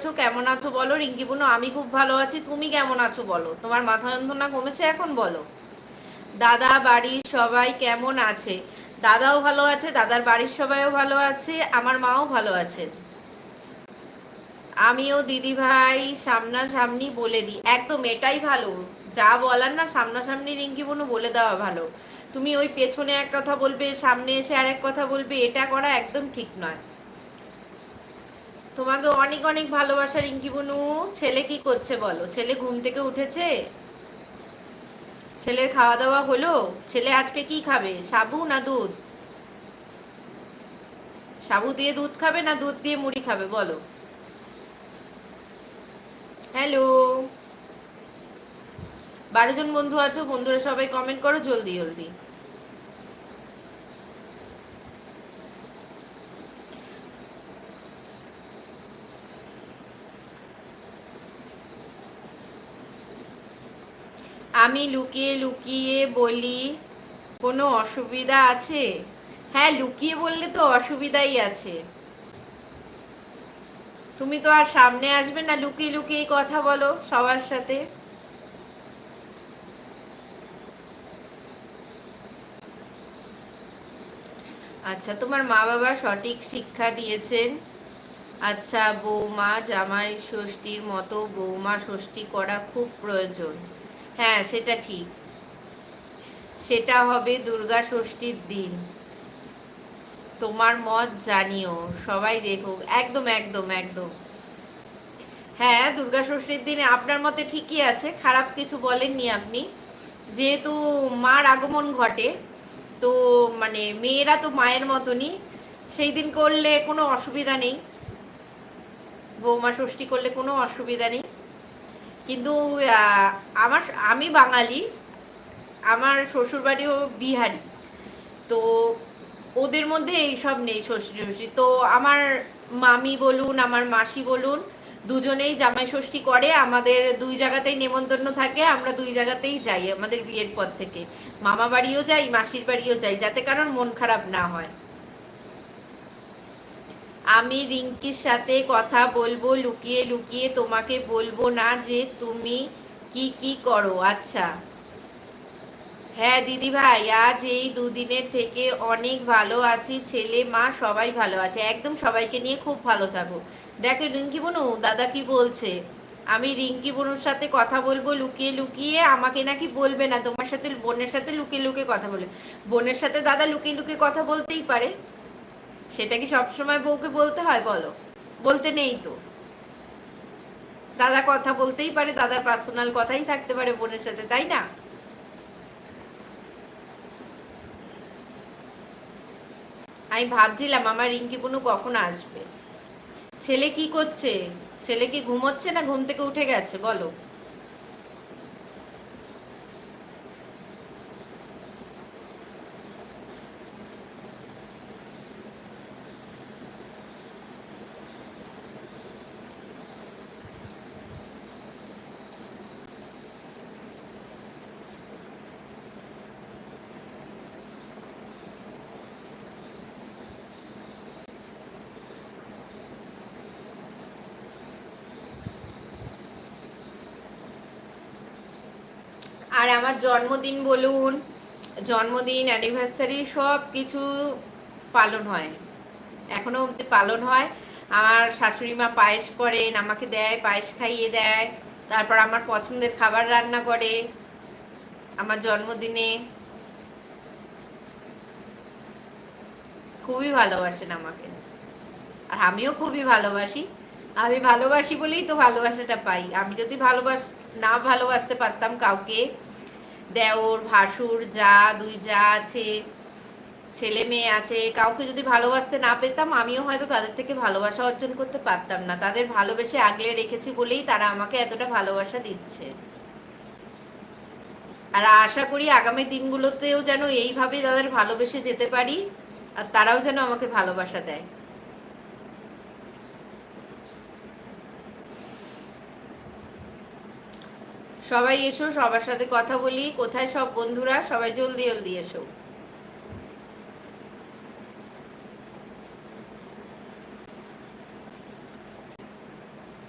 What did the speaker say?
আছো কেমন আছো বলো। রিঙ্কি বোনো আমি খুব ভালো আছি, তুমি কেমন আছো বলো। তোমার মাথা যন্ত্রণা কমেছে এখন বলো। দাদা, বাড়ির সবাই কেমন আছে? দাদাও ভালো আছে, দাদার বাড়ির সবাইও ভালো আছে, আমার মাও ভালো আছে। আমিও দিদি ভাই সামনাসামনি বলে দিই, একদম এটাই ভালো। যা বলার না সামনাসামনি রিঙ্কি বোনও বলে দেওয়া ভালো। তুমি ওই পেছনে এক কথা বলবে, সামনে এসে আর এক কথা বলবে, এটা করা একদম ঠিক নয়। তোমাকে অনেক অনেক ভালোবাসা, রিঙ্কি বুনু। ছেলে কি করছে বলো? ছেলে ঘুম থেকে উঠেছে? ছেলের খাওয়া দাওয়া হলো? ছেলে আজকে কি খাবে? সাবু না দুধ? সাবু দিয়ে দুধ খাবে না দুধ দিয়ে মুড়ি খাবে? বলো। হ্যালো বারো জন বন্ধু আছো? বন্ধুরা সবাই কমেন্ট করো জলদি জলদি। আমি লুকিয়ে লুকিয়ে বলি, কোনো অসুবিধা আছে? হ্যাঁ লুকিয়ে বললে তো অসুবিধাই আছে। তুমি তো আর সামনে আসবে না, লুকিয়ে লুকিয়ে কথা বলো সবার সাথে। আচ্ছা তোমার মা বাবা সঠিক শিক্ষা দিয়েছেন? আচ্ছা বৌমা, জামাই ষষ্ঠীর মতো বৌমা ষষ্ঠী করা খুব প্রয়োজন। হ্যাঁ সেটা ঠিক। সেটা হবে দুর্গা ষষ্ঠীর দিন। তোমার মত জানিও, সবাই দেখুক। একদম একদম একদম। হ্যাঁ দুর্গা ষষ্ঠীর দিনে আপনার মতে ঠিকই আছে, খারাপ কিছু বলেননি আপনি। যেহেতু মার আগমন ঘটে, তো মানে মেয়েরা তো মায়ের মতনই। সেই দিন করলে কোনো অসুবিধা নেই। বৌমা ষষ্ঠী করলে কোনো অসুবিধা নেই। কিন্তু আমার আমি বাঙালি, আমার শ্বশুরবাড়িও বিহারি। তো ওদের মধ্যে এইসব নেই ষষ্ঠী ষষ্ঠী তো আমার মামি বলুন, আমার মাসি বলুন, দুজনেই জামাই ষষ্ঠী করে। আমাদের দুই জায়গাতেই নেমন্তন্ন থাকে, আমরা দুই জায়গাতেই যাই আমাদের বিয়ের পর থেকে। মামা বাড়িও যাই, মাসির বাড়িও যাই, যাতে কারণ মন খারাপ না হয়। আমি রিঙ্কির সাথে কথা বলব, লুকিয়ে লুকিয়ে তোমাকে বলব না যে তুমি কি কি করো। আচ্ছা। হ্যাঁ দিদি ভাই, আজ এই দুদিনের থেকে অনেক ভালো আছি। ছেলে, মা সবাই ভালো আছে। একদম সবাইকে নিয়ে খুব ভালো থাকো। দেখো রিঙ্কি বনু, দাদা কি বলছে? আমি রিঙ্কি বনুর সাথে কথা বলব, লুকিয়ে লুকিয়ে আমাকে নাকি বলবে না। তোমার সাথে, বোনের সাথে লুকিয়ে লুকিয়ে কথা বলে। বোনের সাথে দাদা লুকিয়ে লুকিয়ে কথা বলতেই পারে। সেটা কি সবসময় বউকে বলতে হয়? বলো। বলতে নেই তো। দাদা কথা বলতেই পারে, দাদার পার্সোনাল কথাই থাকতে পারে বোনের সাথে, তাই না? আমি ভাবছিলাম আমার রিঙ্কি বুনু কখন আসবে। ছেলে কি করছে? ছেলে কি ঘুমোচ্ছে না ঘুম থেকে উঠে গেছে? বলো। আর আমার জন্মদিন বলুন, জন্মদিন অ্যানিভার্সারি সব কিছু পালন হয়। এখনও অবধি পালন হয়। আমার শাশুড়ি মা পায়েস করেন, আমাকে দেয়, পায়েস খাইয়ে দেয়। তারপর আমার পছন্দের খাবার রান্না করে আমার জন্মদিনে। খুবই ভালোবাসেন আমাকে। আর আমিও খুবই ভালোবাসি। আমি ভালোবাসি বলেই তো ভালোবাসাটা পাই। আমি যদি ভালোবাস না ভালোবাসতে পারতাম কাউকে। দেওর, ভাসুর, যা, দুই যা আছে, ছেলে মেয়ে আছে, কাউকে যদি ভালোবাসতে না পেতাম, আমিও হয়তো তাদের থেকে ভালোবাসা অর্জন করতে পারতাম না। তাদের ভালোবেসে আগলে রেখেছি বলেই তারা আমাকে এতটা ভালোবাসা দিচ্ছে। আর আশা করি আগামী দিনগুলোতেও যেন এইভাবে তাদের ভালোবেসে যেতে পারি, আর তারাও যেন আমাকে ভালোবাসা দেয়। সবাই এসো সবার সাথে কথা বলি। কোথায় সব বন্ধুরা? সবাই জলদি জলদি এসো।